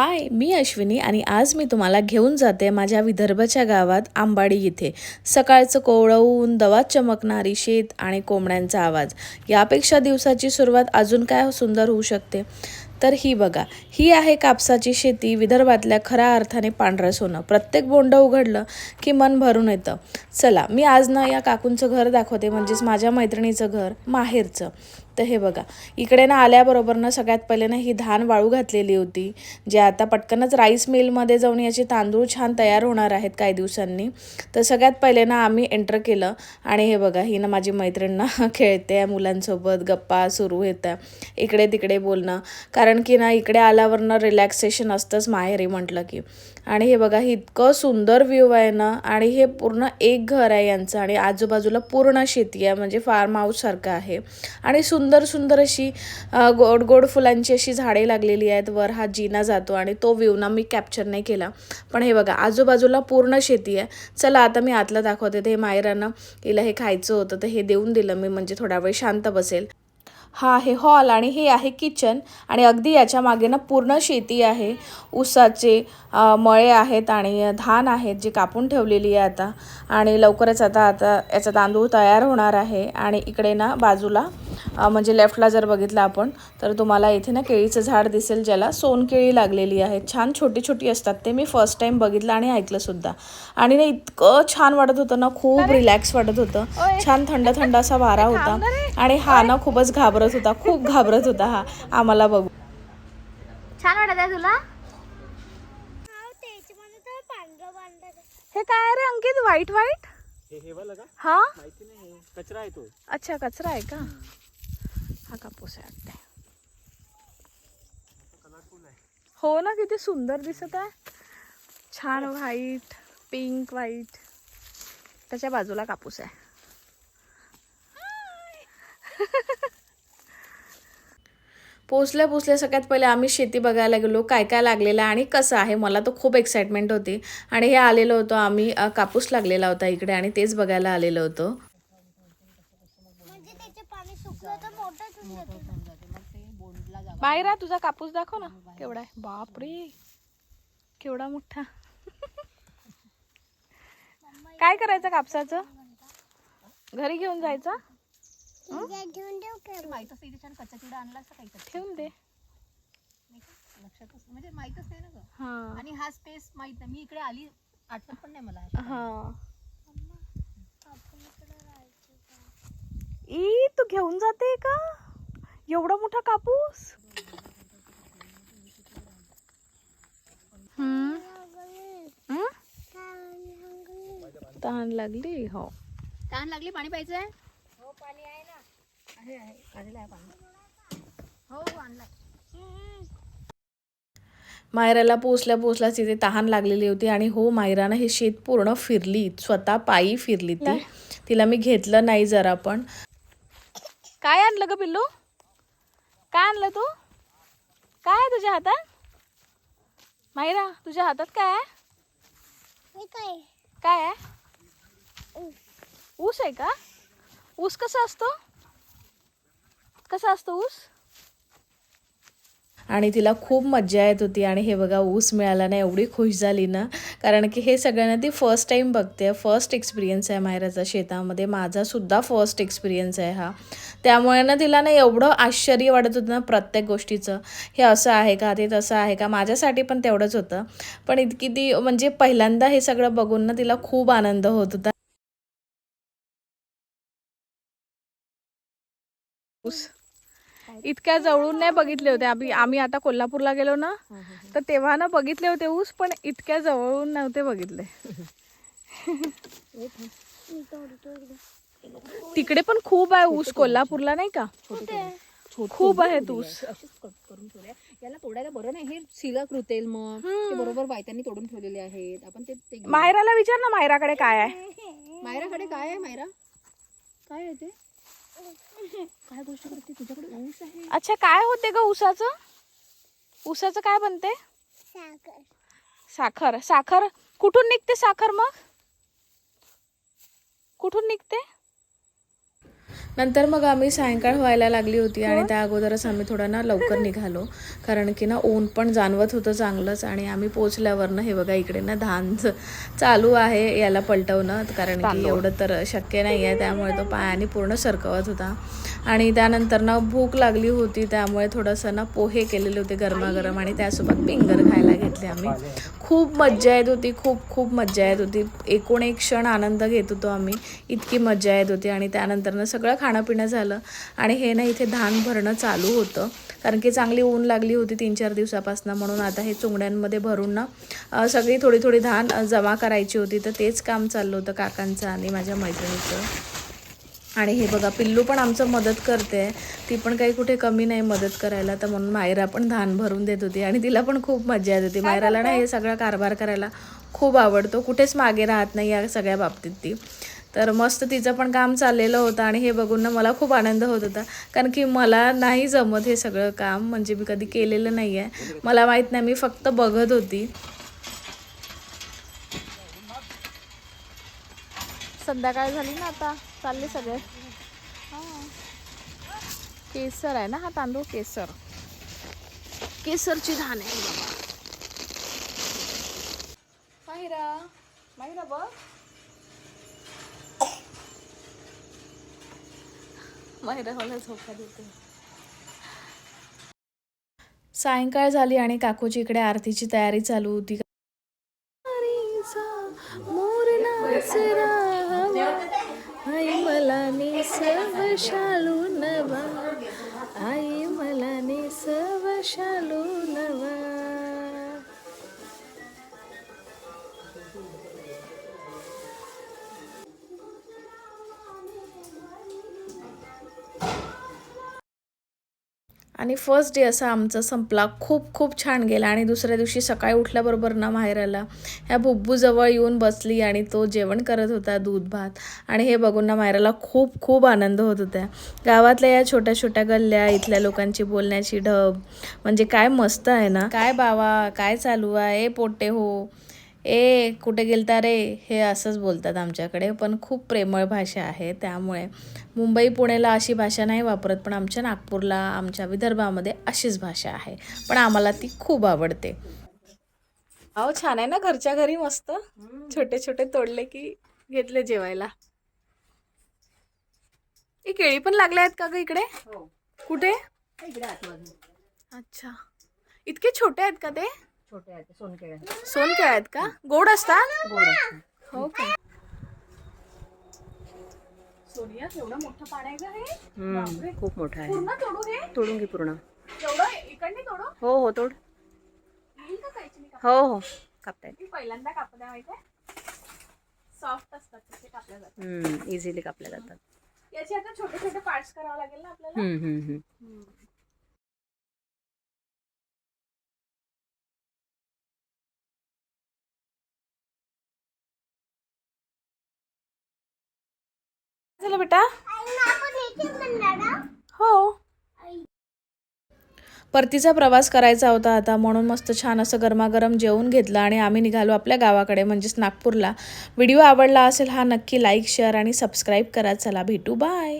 हाय मी अश्विनी आणि आज मी तुम्हाला घेऊन जाते माझ्या विदर्भाच्या गावात आंबाडी इथे. सकाळचं कोवळवून दवात चमकणारी शेत आणि कोंबड्यांचा आवाज. यापेक्षा दिवसाची सुरुवात अजून काय सुंदर होऊ शकते? तर ही बघा ही आहे कापसाची शेती विदर्भातल्या खऱ्या अर्थाने पांढरं सोनं. प्रत्येक बोंड उघडलं की मन भरून येतं. चला मी आज ना या काकूंचं घर दाखवते म्हणजेच माझ्या मैत्रिणीचं घर माहेरचं. तर हे बघा. इकडे ना आल्याबरोबर ना सगळ्यात पहिले ना ही धान वाळू घातलेली होती जे आता पटकनच राईस मिलमध्ये जाऊन याचे तांदूळ छान तयार होणार आहेत काही दिवसांनी. तर सगळ्यात पहिले ना आम्ही एंटर केलं आणि हे बघा ही ना माझी मैत्रीण ना खेळते आहे मुलांसोबत गप्पा सुरू येतं इकडे तिकडे बोलणं. कारण की ना इकडे आल्यावर ना रिलॅक्सेशन असतंच माहेरी म्हटलं की. आणि हे बघा इतकं सुंदर व्ह्यू आहे ना आणि हे पूर्ण एक घर आहे यांचं आणि आजूबाजूला पूर्ण शेती आहे म्हणजे फार्म हाऊससारखं आहे. आणि सुंदर सुंदर अशी गोड गोड फुलांची अशी झाडे लागलेली आहेत वर हा जिना जातो आणि तो व्ह्यू ना मी कॅप्चर नाही केला. पण हे बघा आजूबाजूला पूर्ण शेती आहे. चला आता मी आतलं दाखवते ते मायरानं हिला हे खायचं होतं तर हे देऊन दिलं मी म्हणजे थोडा वेळ शांत बसेल. हा आहे हॉल आणि हे आहे किचन आणि अगदी याच्या मागे ना पूर्ण शेती आहे. ऊसाचे मळे आहेत आणि धान आहेत जे कापून ठेवलेली आहे आता. आणि लवकरच आता आता याचा तांदूळ तयार होणार आहे आणि इकडे ना बाजूला म्हणजे लेफ्टला जर बघितलं आपण तर तुम्हाला इथे ना केळीचं झाड दिसेल ज्याला सोनकेळी लागलेली आहे. छान छोटी छोटी असतात. ते मी फर्स्ट टाईम बघितलं आणि ऐकलं सुद्धा. आणि ना इतकं छान वाटत होतं ना खूप रिलॅक्स वाटत होतं. छान थंड थंड असा वारा होता. आणि हा ना खूपच घाबरत होता खूप घाबरत होता हा. आम्हाला बघू. छान वाटत आहे तुला? हे काय रे अंकित? व्हाईट व्हाईट हे हे हा? कचरा आहे तो. अच्छा कचरा आहे का? हा कापूस आहे वाटते हो ना किती सुंदर दिसत आहे. छान व्हाईट पिंक व्हाईट त्याच्या बाजूला कापूस आहे. पोचल्या पोचल्या सगळ्यात पहिले आम्ही शेती बघायला गेलो काय काय लागलेलं आहे आणि कसं आहे मला तर खूप एक्साइटमेंट होती. आणि हे आलेलो होतो आम्ही अ, कापूस लागलेला होता इकडे आणि तेच बघायला आलेलो होतो. म्हणजे त्याचे पाणी सुकलं तर मोठंच होऊन जाते बाहेर तुझा कापूस दाखव ना केवढा आहे. बापरे केवढा मोठा. काय करायचं कापसाचं? घरी घेऊन जायचं? माहीत असते छान कच्चा चिडा आणला असता काही ठेवून दे. लक्षात असतं म्हणजे माहीत असते ना ग. हा. आणि हा स्पेस माहीत नाही. मी इकडे आली आठवत पण नाही मला. हा. ई तू घेऊन जाते का? एवढा मोठा कापूस? हम्म. हम्म? तहान लागली हो. तहान लागली पाणी आहे ना आहे आहे. काढलेलं आहे पाणी हो हो मायराला पोचल्या पोचल्याच तिथे तहान लागलेली होती आणि हो मायरानं हे शेत पूर्ण फिरली. स्वतः पायी फिरली ती. तिला मी घेतलं नाही जरा पण. काय आणलं ग पिल्लू? काय आणलं तू? काय आहे तुझ्या हातात? मायरा तुझ्या हातात काय आहे? हे काय? काय आहे? ऊस आहे का? ऊस कसा असतो? कसा असतो ऊस? आणि तिला खूप मज्जा येत होती आणि हे बघा ऊस मिळाला ना एवढी खुश झाली ना. कारण की हे सगळ्यांना ती फर्स्ट टाईम बघते. फर्स्ट एक्सपिरियन्स आहे माहेराचा शेतामध्ये. माझा सुद्धा फर्स्ट एक्सपिरियन्स आहे हा. त्यामुळे ना तिला ना एवढं आश्चर्य वाटत होतं ना प्रत्येक गोष्टीचं. हे असं आहे का? ते तसं आहे का? माझ्यासाठी पण तेवढंच होतं. पण इतकी ती म्हणजे पहिल्यांदा हे सगळं बघून ना तिला खूप आनंद होत होता. ऊस. इतक्या जवळून नाही बघितले होते. आम्ही आम्ही आता कोल्हापूरला गेलो ना तर तेव्हा ना बघितले होते ऊस पण इतक्या जवळून नव्हते बघितले. तिकडे पण खूप आहे ऊस कोल्हापूरला नाही का? खूप आहेत ऊस. करून ठेवल्या याला तोडायला बरं नाही. हे सिलक रुतेल मग. ते बरोबर बायतांनी तोडून ठेवलेले आहेत. आपण ते. मायराला विचार ना मायराकडे काय आहे? मायराकडे काय आहे मायरा? काय आहे ते? काय गोष्ट करते? तुझ्याकडे ऊस आहे. अच्छा काय होते ग ऊसाचं? ऊसाचं काय बनते? साखर. साखर. साखर कुठून निघते साखर मग? कुठून निघते? नंतर मग आम्ही सायंकाळ व्हायला लागली होती आणि त्या अगोदरच आम्ही थोडं ना लवकर निघालो. कारण की ना ऊन पण जाणवत होतं चांगलंच आणि आम्ही पोचल्यावरनं हे बघा इकडे ना धान चालू आहे याला पलटवणं. कारण की एवढं तर शक्य नाही आहे. त्यामुळे तो पायाने पूर्ण सरकवत होता. आणि त्यानंतर ना भूक लागली होती. त्यामुळे थोडंसं ना पोहे केलेले होते गरमागरम आणि त्यासोबत पिंगर खायला घेतले आम्ही. खूप मज्जा येत होती खूप खूप मज्जा येत होती. एकूण एक क्षण आनंद घेत होतो आम्ही. इतकी मज्जा येत होती आणि त्यानंतरनं सगळं खाणंपिणं झालं. आणि हे ना इथे धान भरणं चालू होतं. कारण की चांगली ऊन लागली होती तीन चार दिवसापासून. म्हणून आता हे चुंगड्यांमध्ये भरून ना सगळी थोडी थोडी धान जमा करायची होती. तर तेच काम चाललं होतं काकांचं आणि माझ्या मैत्रिणीचं. आणि हे बघा पिल्लू पण आमचं मदत करते. ती पण काही कुठे कमी नाही मदत करायला तर म्हणून मायरा पण धान भरून देत होती आणि तिला पण खूप मजा येत होती. मायराला ना हे सगळा कारभार करायला खूप आवडतो. कुठेच मागे राहत नाही या सगळ्या बाबतीत ती. तर मस्त तिचं पण काम चाललेलं होतं आणि हे बघून ना मला खूप आनंद होत होता. कारण की मला नाही जमत हे सगळं काम म्हणजे मी कधी केलेलं नाही आहे मला माहीत नाही मी फक्त बघत होती. संध्याकाळ झाली ना आता. चालले सगळे. केसर आहे ना हा तांदूळ? केसर. केसरची धान आहे. बाबा माहिरा माहिरा बघ. माहिरा मला झोका देते सायंकाळ झाली आणि काकूची इकडे आरतीची तयारी चालू होती. मोर సర్వశాలు నవ ఆయమలని సర్వశాలు నవ आणि फर्स्ट डे असा आमचा संपला. खूप खूप छान गेला. आणि दुसऱ्या दिवशी सकाळी उठल्याबरोबर ना माहेराला ह्या बुब्बूजवळ येऊन बसली आणि तो जेवण करत होता दूध भात. आणि हे बघून ना मायराला खूप खूप आनंद होत होता. गावातल्या या छोट्या छोट्या गल्ल्या इथल्या लोकांची बोलण्याची ढब म्हणजे काय मस्त आहे ना? काय बावा काय चालू आहे? ए पोटे हो. ए कुठे गेलता रे? हे असंच बोलतात आमच्याकडे. पण खूप प्रेमळ भाषा आहे. त्यामुळे मुंबई पुण्याला अशी भाषा नाही वापरत पण आमच्या नागपूरला आमच्या विदर्भामध्ये अशीच भाषा आहे. पण आम्हाला ती खूप आवडते. अहो छान आहे ना घरच्या घरी मस्त? छोटे छोटे तोडले की घेतले जेवायला. हे केळी पण लागले आहेत का ग इकडे? कुठे? इकडे आतमध्ये. अच्छा. इतके छोटे आहेत का ते? छोटे आहेत सोनकेळे सोनके आहेत का? गोड असतात? गोड असतात. हो का? सोनिया एवढं मोठं पाणी आहे का हे? हम्म, खूप मोठा आहे. पूर्ण तोडू हे? तोडून घे पूर्ण. एवढं? इकडने तोडू? हो हो तोड. येईल का कायची हो हो. कापता येते मी पहिल्यांदा कापल्या माहिती आहे? सॉफ्ट असतात तसे कापल्या जातात. इझिली कापल्या जातात. याचे आता छोटे छोटे पार्ट्स करावे लागेल ना आपल्याला? झालं बेटा? हो. परतीचा प्रवास करायचा होता आता म्हणून मस्त छान असं गरमागरम जेवून घेतलं आणि आम्ही निघालो आपल्या गावाकडे म्हणजेच नागपूरला. व्हिडिओ आवडला असेल हा नक्की लाईक शेअर आणि सबस्क्राईब करा. चला भेटू. बाय